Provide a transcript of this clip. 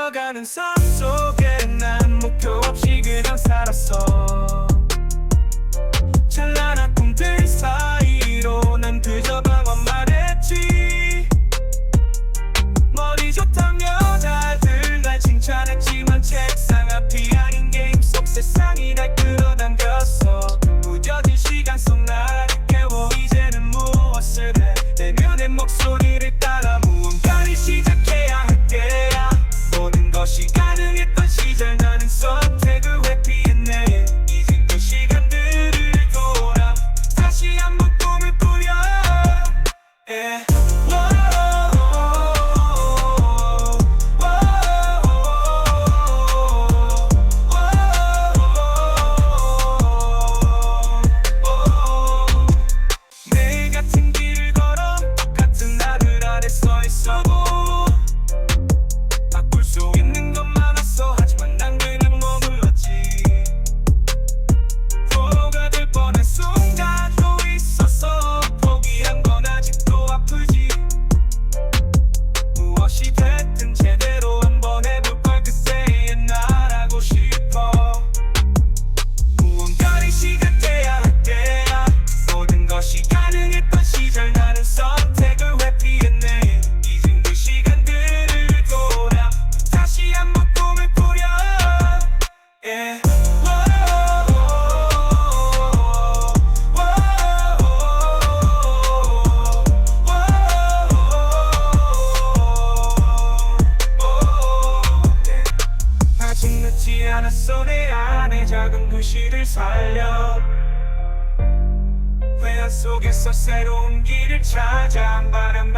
흘러가는 삶 속에 난 목표 없이 그냥 살았어. 낯선 안에 작은 글씨를 살려. 회화 속에서 새로운 길을 찾아 바람